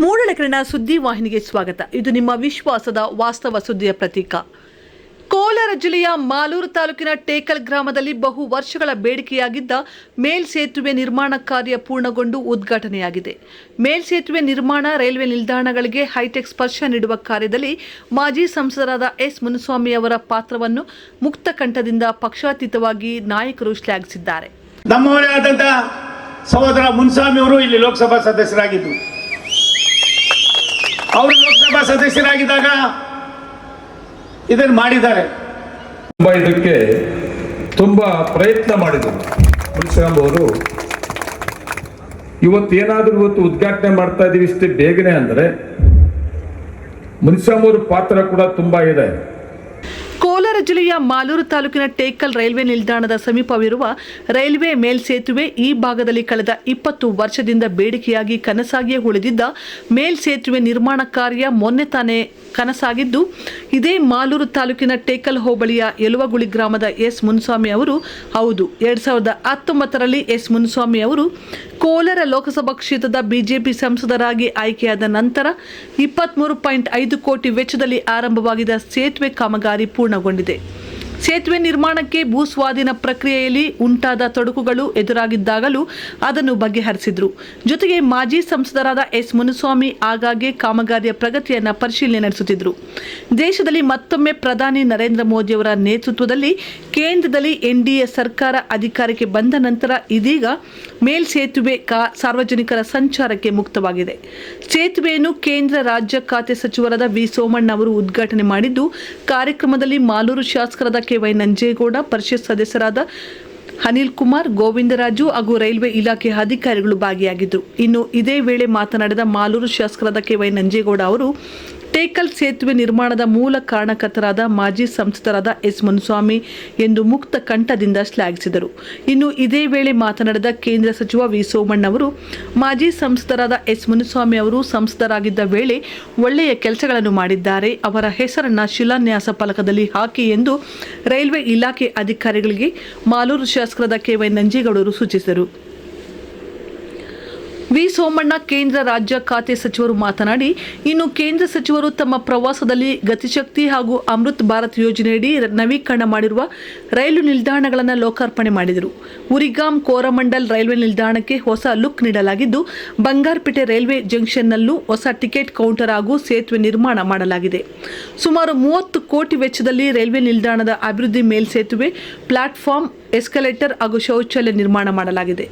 ಮೂಡಲಕರಣ ಸುದ್ದಿ ವಾಹಿನಿಗೆ ಸ್ವಾಗತ. ಇದು ನಿಮ್ಮ ವಿಶ್ವಾಸದ ವಾಸ್ತವ ಸುದ್ದಿಯ ಪ್ರತೀಕ. ಕೋಲಾರ ಜಿಲ್ಲೆಯ ಮಾಲೂರು ತಾಲೂಕಿನ ಟೇಕಲ್ ಗ್ರಾಮದಲ್ಲಿ ಬಹು ವರ್ಷಗಳ ಬೇಡಿಕೆಯಾಗಿದ್ದ ಮೇಲ್ಸೇತುವೆ ನಿರ್ಮಾಣ ಕಾರ್ಯ ಪೂರ್ಣಗೊಂಡು ಉದ್ಘಾಟನೆಯಾಗಿದೆ. ಮೇಲ್ಸೇತುವೆ ನಿರ್ಮಾಣ, ರೈಲ್ವೆ ನಿಲ್ದಾಣಗಳಿಗೆ ಹೈಟೆಕ್ ಸ್ಪರ್ಶ ನೀಡುವ ಕಾರ್ಯದಲ್ಲಿ ಮಾಜಿ ಸಂಸದರಾದ ಎಸ್ ಮುನಿಸ್ವಾಮಿ ಅವರ ಪಾತ್ರವನ್ನು ಮುಕ್ತ ಕಂಠದಿಂದ ಪಕ್ಷಾತೀತವಾಗಿ ನಾಯಕರು ಶ್ಲಾಘಿಸಿದ್ದಾರೆ. ಸಹೋದರ ಮುನ್ಸ್ವಾಮಿ ಅವರು ಇಲ್ಲಿ ಲೋಕಸಭಾ ಸದಸ್ಯರಾಗಿದ್ದು. ಅವರು ಲೋಕಸಭಾ ಸದಸ್ಯರಾಗಿದ್ದಾಗ ಇದನ್ನು ಮಾಡಿದ್ದಾರೆ. ತುಂಬ ಇದಕ್ಕೆ ತುಂಬ ಪ್ರಯತ್ನ ಮಾಡಿದರು. ಮುನಿಸ್ವಾಮಿ ಅವರು ಇವತ್ತೇನಾದರೂ ಇವತ್ತು ಉದ್ಘಾಟನೆ ಮಾಡ್ತಾ ಇದ್ದೀವಿ ಇಷ್ಟು ಬೇಗನೆ ಅಂದರೆ ಮುನಿಸ್ವಾಮಿ ಪಾತ್ರ ಕೂಡ ತುಂಬ ಇದೆ. ಜಿಲ್ಲೆಯ ಮಾಲೂರು ತಾಲೂಕಿನ ಟೇಕಲ್ ರೈಲ್ವೆ ನಿಲ್ದಾಣದ ಸಮೀಪವಿರುವ ರೈಲ್ವೆ ಮೇಲ್ಸೇತುವೆ ಈ ಭಾಗದಲ್ಲಿ ಕಳೆದ ಇಪ್ಪತ್ತು ವರ್ಷದಿಂದ ಬೇಡಿಕೆಯಾಗಿ ಕನಸಾಗಿಯೇ ಉಳಿದಿದ್ದ ಮೇಲ್ಸೇತುವೆ ನಿರ್ಮಾಣ ಕಾರ್ಯ ಮೊನ್ನೆ ತಾನೇ ಕನಸಾಗಿದ್ದು, ಇದೇ ಮಾಲೂರು ತಾಲೂಕಿನ ಟೇಕಲ್ ಹೋಬಳಿಯ ಯಲುವಗುಳಿ ಗ್ರಾಮದ ಎಸ್ ಮುನ್ಸ್ವಾಮಿ ಅವರು, ಹೌದು, ಎರಡ್ ಸಾವಿರದ ಹತ್ತೊಂಬತ್ತರಲ್ಲಿ ಎಸ್ ಮುನ್ಸ್ವಾಮಿ ಅವರು ಕೋಲಾರ ಲೋಕಸಭಾ ಕ್ಷೇತ್ರದ ಬಿಜೆಪಿ ಸಂಸದರಾಗಿ ಆಯ್ಕೆಯಾದ ನಂತರ ಇಪ್ಪತ್ಮೂರು ಪಾಯಿಂಟ್ ಐದು ಕೋಟಿ ವೆಚ್ಚದಲ್ಲಿ ಆರಂಭವಾಗಿದ್ದ ಸೇತುವೆ ಕಾಮಗಾರಿ ಪೂರ್ಣಗೊಂಡಿದೆ. ಸೇತುವೆ ನಿರ್ಮಾಣಕ್ಕೆ ಭೂಸ್ವಾಧೀನ ಪ್ರಕ್ರಿಯೆಯಲ್ಲಿ ಉಂಟಾದ ತೊಡಕುಗಳು ಎದುರಾಗಿದ್ದಾಗಲೂ ಅದನ್ನು ಬಗೆಹರಿಸಿದ್ರು. ಜೊತೆಗೆ ಮಾಜಿ ಸಂಸದರಾದ ಎಸ್ ಮುನುಸ್ವಾಮಿ ಆಗಾಗ್ಗೆ ಕಾಮಗಾರಿಯ ಪ್ರಗತಿಯನ್ನು ಪರಿಶೀಲನೆ ನಡೆಸುತ್ತಿದ್ದರು ದೇಶದಲ್ಲಿ ಮತ್ತೊಮ್ಮೆ ಪ್ರಧಾನಿ ನರೇಂದ್ರ ಮೋದಿಯವರ ನೇತೃತ್ವದಲ್ಲಿ ಕೇಂದ್ರದಲ್ಲಿ ಎನ್ಡಿಎ ಸರ್ಕಾರ ಅಧಿಕಾರಕ್ಕೆ ಬಂದ ನಂತರ ಇದೀಗ ಮೇಲ್ಸೇತುವೆ ಕಾ ಸಾರ್ವಜನಿಕರ ಸಂಚಾರಕ್ಕೆ ಮುಕ್ತವಾಗಿದೆ. ಸೇತುವೆಯನ್ನು ಕೇಂದ್ರ ರಾಜ್ಯ ಖಾತೆ ಸಚಿವರಾದ ವಿ ಸೋಮಣ್ಣ ಅವರು ಉದ್ಘಾಟನೆ ಮಾಡಿದ್ದು, ಕಾರ್ಯಕ್ರಮದಲ್ಲಿ ಮಾಲೂರು ಶಾಸಕರಾದ ಕೆ. ವೈ ನಂಜೇಗೌಡ ಪರಿಷತ್ ಸದಸ್ಯರಾದ ಅನಿಲ್ ಕುಮಾರ್ ಗೋವಿಂದರಾಜು ಹಾಗೂ ರೈಲ್ವೆ ಇಲಾಖೆ ಅಧಿಕಾರಿಗಳು ಭಾಗಿಯಾಗಿದ್ದರು. ಇನ್ನು ಇದೇ ವೇಳೆ ಮಾತನಾಡಿದ ಮಾಲೂರು ಶಾಸಕರಾದ ಕೆ ವೈ ನಂಜೇಗೌಡ ಅವರು ಟೇಕಲ್ ಸೇತುವೆ ನಿರ್ಮಾಣದ ಮೂಲ ಕಾರಣಕರ್ತರಾದ ಮಾಜಿ ಸಂಸದರಾದ ಎಸ್ ಮುನುಸ್ವಾಮಿ ಎಂದು ಮುಕ್ತ ಕಂಠದಿಂದ ಶ್ಲಾಘಿಸಿದರು. ಇನ್ನು ಇದೇ ವೇಳೆ ಮಾತನಾಡಿದ ಕೇಂದ್ರ ಸಚಿವ ವಿ ಸೋಮಣ್ಣ ಅವರು ಮಾಜಿ ಸಂಸದರಾದ ಎಸ್ ಮುನುಸ್ವಾಮಿ ಅವರು ಸಂಸದರಾಗಿದ್ದ ವೇಳೆ ಒಳ್ಳೆಯ ಕೆಲಸಗಳನ್ನು ಮಾಡಿದ್ದಾರೆ. ಅವರ ಹೆಸರನ್ನ ಶಿಲಾನ್ಯಾಸ ಫಲಕದಲ್ಲಿ ಹಾಕಿ ಎಂದು ರೈಲ್ವೆ ಇಲಾಖೆ ಅಧಿಕಾರಿಗಳಿಗೆ ಮಾಲೂರು ಶಾಸಕರಾದ ಕೆ ವೈ ನಂಜೇಗೌಡರು ಸೂಚಿಸಿದರು. ವಿ. ಸೋಮಣ್ಣ, ಕೇಂದ್ರ ರಾಜ್ಯ ಖಾತೆ ಸಚಿವರು ಮಾತನಾಡಿ, ಇನ್ನು ಕೇಂದ್ರ ಸಚಿವರು ತಮ್ಮ ಪ್ರವಾಸದಲ್ಲಿ ಗತಿಶಕ್ತಿ ಹಾಗೂ ಅಮೃತ್ ಭಾರತ್ ಯೋಜನೆಯಡಿ ನವೀಕರಣ ಮಾಡಿರುವ ರೈಲು ನಿಲ್ದಾಣಗಳನ್ನು ಲೋಕಾರ್ಪಣೆ ಮಾಡಿದರು. ಉರಿಗಾಮ್ ಕೋರಮಂಡಲ್ ರೈಲ್ವೆ ನಿಲ್ದಾಣಕ್ಕೆ ಹೊಸ ಲುಕ್ ನೀಡಲಾಗಿದ್ದು, ಬಂಗಾರಪೇಟೆ ರೈಲ್ವೆ ಜಂಕ್ಷನ್ನಲ್ಲೂ ಹೊಸ ಟಿಕೆಟ್ ಕೌಂಟರ್ ಹಾಗೂ ಸೇತುವೆ ನಿರ್ಮಾಣ ಮಾಡಲಾಗಿದೆ. ಸುಮಾರು ಮೂವತ್ತು ಕೋಟಿ ವೆಚ್ಚದಲ್ಲಿ ರೈಲ್ವೆ ನಿಲ್ದಾಣದ ಅಭಿವೃದ್ಧಿ ಮೇಲ್ಸೇತುವೆ ಪ್ಲಾಟ್ಫಾರ್ಮ್ ಎಸ್ಕಲೇಟರ್ ಹಾಗೂ ಶೌಚಾಲಯ ನಿರ್ಮಾಣ ಮಾಡಲಾಗಿದೆ.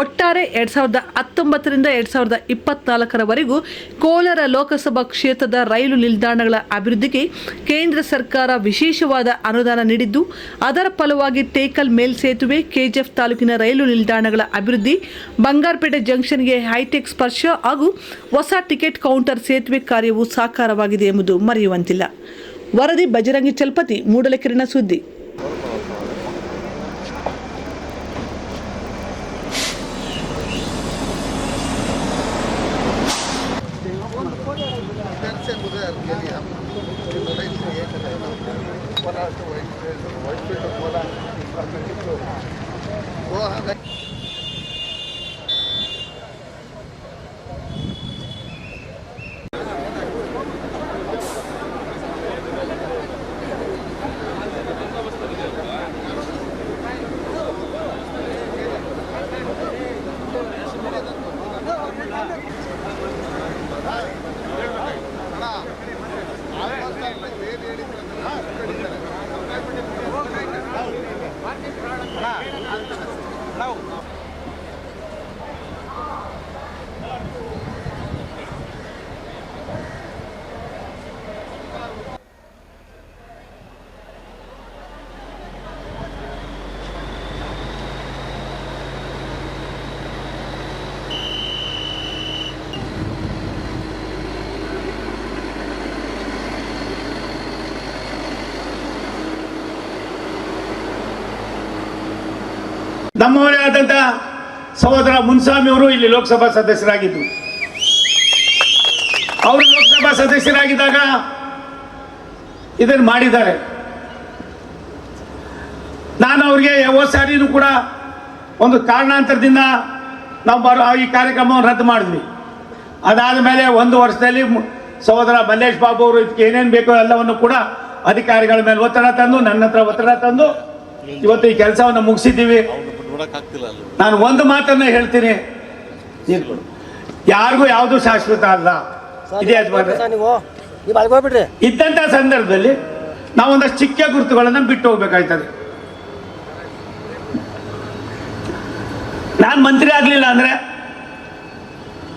ಒಟ್ಟಾರೆ ಎರಡ್ ಸಾವಿರದ ಹತ್ತೊಂಬತ್ತರಿಂದ ಎರಡ್ ಸಾವಿರದ ಇಪ್ಪತ್ನಾಲ್ಕರವರೆಗೂ ಕೋಲಾರ ಲೋಕಸಭಾ ಕ್ಷೇತ್ರದ ರೈಲು ನಿಲ್ದಾಣಗಳ ಅಭಿವೃದ್ಧಿಗೆ ಕೇಂದ್ರ ಸರ್ಕಾರ ವಿಶೇಷವಾದ ಅನುದಾನ ನೀಡಿದ್ದು, ಅದರ ಫಲವಾಗಿ ಟೇಕಲ್ ಮೇಲ್ಸೇತುವೆ ಕೆಜಿಎಫ್ ತಾಲೂಕಿನ ರೈಲು ನಿಲ್ದಾಣಗಳ ಅಭಿವೃದ್ಧಿ, ಬಂಗಾರಪೇಟೆ ಜಂಕ್ಷನ್ಗೆ ಹೈಟೆಕ್ ಸ್ಪರ್ಶ ಹಾಗೂ ಹೊಸ ಟಿಕೆಟ್ ಕೌಂಟರ್ ಸೇತುವೆ ಕಾರ್ಯವು ಸಾಕಾರವಾಗಿದೆ ಎಂಬುದು ಮರೆಯುವಂತಿಲ್ಲ. ವರದಿ ಬಜರಂಗಿ ಚಲ್ಪತಿ ಮೂಡಲಕಿರಣ ಸುದ್ದಿ. ನಮ್ಮವರೇ ಆದಂತ ಸಹೋದರ ಮುನ್ಸ್ವಾಮಿ ಅವರು ಇಲ್ಲಿ ಲೋಕಸಭಾ ಸದಸ್ಯರಾಗಿದ್ದರು ಅವರು ಲೋಕಸಭಾ ಸದಸ್ಯರಾಗಿದ್ದಾಗ ಇದನ್ನು ಮಾಡಿದ್ದಾರೆ. ನಾನು ಅವ್ರಿಗೆ ಯಾವ ಸಾರಿನೂ ಕೂಡ ಒಂದು ಕಾರಣಾಂತರದಿಂದ ನಾವು ಬರೋ ಈ ಕಾರ್ಯಕ್ರಮವನ್ನು ರದ್ದು ಮಾಡಿದ್ವಿ. ಅದಾದ ಮೇಲೆ ಒಂದು ವರ್ಷದಲ್ಲಿ ಸಹೋದರ ಮಲ್ಲೇಶ್ ಬಾಬು ಅವರು ಇದಕ್ಕೆ ಏನೇನು ಬೇಕೋ ಎಲ್ಲವನ್ನು ಕೂಡ ಅಧಿಕಾರಿಗಳ ಮೇಲೆ ಒತ್ತಡ ತಂದು ನನ್ನ ಹತ್ರ ಒತ್ತಡ ತಂದು ಇವತ್ತು ಈ ಕೆಲಸವನ್ನು ಮುಗಿಸಿದ್ದೀವಿ. ನಾನು ಒಂದು ಮಾತನ್ನ ಹೇಳ್ತೀನಿ. ಯಾರಿಗೂ ಯಾವುದು ಶಾಶ್ವತ ಅಲ್ಲ. ಇದೆ ಇದ್ದಂಥ ಸಂದರ್ಭದಲ್ಲಿ ನಾವೊಂದಷ್ಟು ಚಿಕ್ಕ ಗುರುತುಗಳನ್ನು ಬಿಟ್ಟು ಹೋಗ್ಬೇಕಾಯ್ತದೆ. ನಾನು ಮಂತ್ರಿ ಆಗಲಿಲ್ಲ ಅಂದ್ರೆ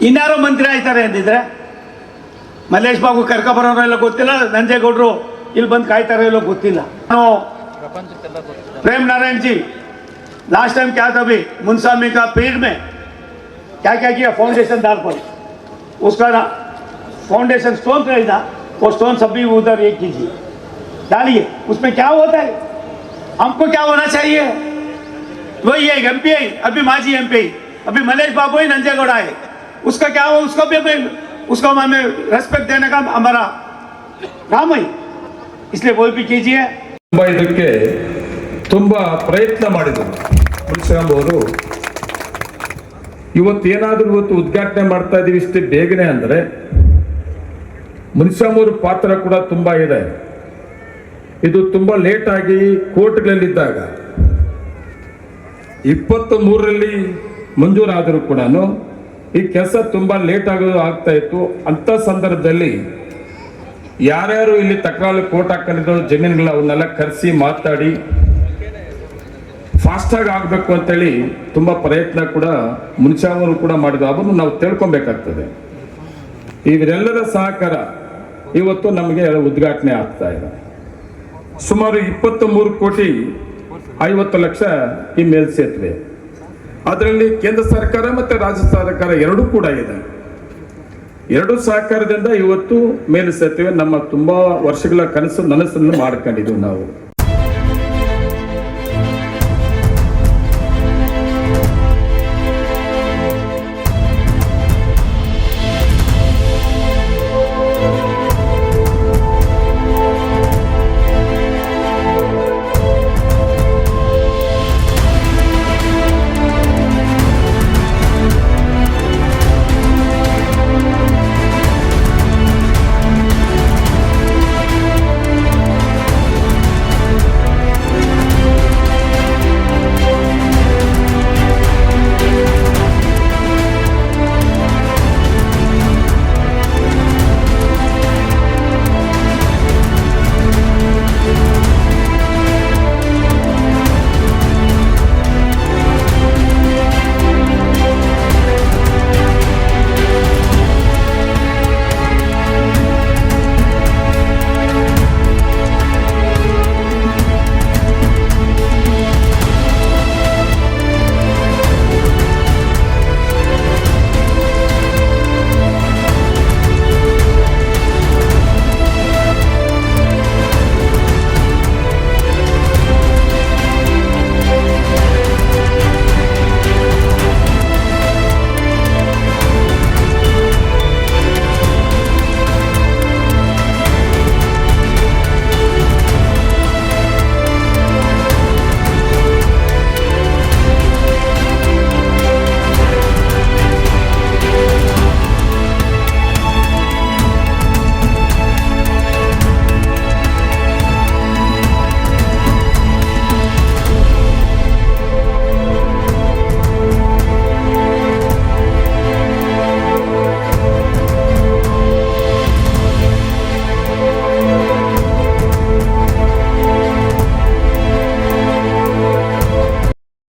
ಇನ್ನಾರೋ ಮಂತ್ರಿ ಆಯ್ತಾರೆ ಅಂದಿದ್ರೆ ಮಲ್ಲೇಶ್ ಬಾಬು ಕರ್ಕ ಬರೋರು ಎಲ್ಲ ಗೊತ್ತಿಲ್ಲ ನಂಜೇಗೌಡರು ಇಲ್ಲಿ ಬಂದು ಕಾಯ್ತಾರೋ ಇಲ್ಲೋ ಗೊತ್ತಿಲ್ಲ. ನಾನು ಪ್ರೇಮ್ ನಾರಾಯಣ್ ಜಿ लास्ट टाइम क्या था अभी मुनसामी का पेड़ में क्या क्या किया फाउंडेशन डाल पर उसका ना फाउंडेशन स्टोन रहेगा वो स्टोन सभी उधर एक कीजिए डालिए उसमें क्या होता है हमको क्या होना चाहिए वही है एम पी आई अभी माजी एम पी अभी मलेश बाबू ही नंजेगौड़ा है उसका क्या हो उसको भी हमें उसको हमें रेस्पेक्ट देने का हमारा काम है इसलिए वो भी कीजिए ತುಂಬ ಇದಕ್ಕೆ ತುಂಬ ಪ್ರಯತ್ನ ಮಾಡಿದರು ಮುನಿಸ್ವಾಮಿ ಅವರು ಇವತ್ತು ಏನಾದರೂ ಇವತ್ತು ಉದ್ಘಾಟನೆ ಮಾಡ್ತಾ ಇದೀವಿ ಇಷ್ಟೇ ಬೇಗನೆ ಅಂದರೆ ಮುನಿಸ್ವಾಮಿ ಅವ್ರ ಪಾತ್ರ ಕೂಡ ತುಂಬ ಇದೆ. ಇದು ತುಂಬ ಲೇಟ್ ಆಗಿ ಕೋರ್ಟ್ಗಳಲ್ಲಿದ್ದಾಗ ಇಪ್ಪತ್ತ ಮೂರರಲ್ಲಿ ಮಂಜೂರಾದರೂ ಕೂಡ ಈ ಕೆಲಸ ತುಂಬ ಲೇಟ್ ಆಗೋದು ಆಗ್ತಾ ಇತ್ತು. ಅಂಥ ಸಂದರ್ಭದಲ್ಲಿ ಯಾರ್ಯಾರು ಇಲ್ಲಿ ತಕರಾರು ಕೋರ್ಟ್ ಹಾಕೊಂಡಿದ್ರು ಜಮೀನುಗಳ ಅವನ್ನೆಲ್ಲ ಕರೆಸಿ ಮಾತಾಡಿ ಫಾಸ್ಟಾಗಿ ಆಗಬೇಕು ಅಂತೇಳಿ ತುಂಬ ಪ್ರಯತ್ನ ಕೂಡ ಮುಂಚಾವನು ಕೂಡ ಮಾಡಿದ್ರು. ಅದನ್ನು ನಾವು ತಿಳ್ಕೊಬೇಕಾಗ್ತದೆ. ಇವರೆಲ್ಲರ ಸಹಕಾರ ಇವತ್ತು ನಮಗೆ ಉದ್ಘಾಟನೆ ಆಗ್ತಾ ಇದೆ. ಸುಮಾರು ಇಪ್ಪತ್ತ ಮೂರು ಕೋಟಿ ಐವತ್ತು ಲಕ್ಷ ಈ ಮೇಲ್ಸೇತುವೆ ಅದರಲ್ಲಿ ಕೇಂದ್ರ ಸರ್ಕಾರ ಮತ್ತು ರಾಜ್ಯ ಸರ್ಕಾರ ಎರಡೂ ಕೂಡ ಇದೆ. ಎರಡು ಸಹಕಾರದಿಂದ ಇವತ್ತು ಮೇಲ್ಸೇತುವೆ ನಮ್ಮ ತುಂಬ ವರ್ಷಗಳ ಕನಸು ನನಸನ್ನು ಮಾಡ್ಕೊಂಡಿದ್ದೀವಿ ನಾವು.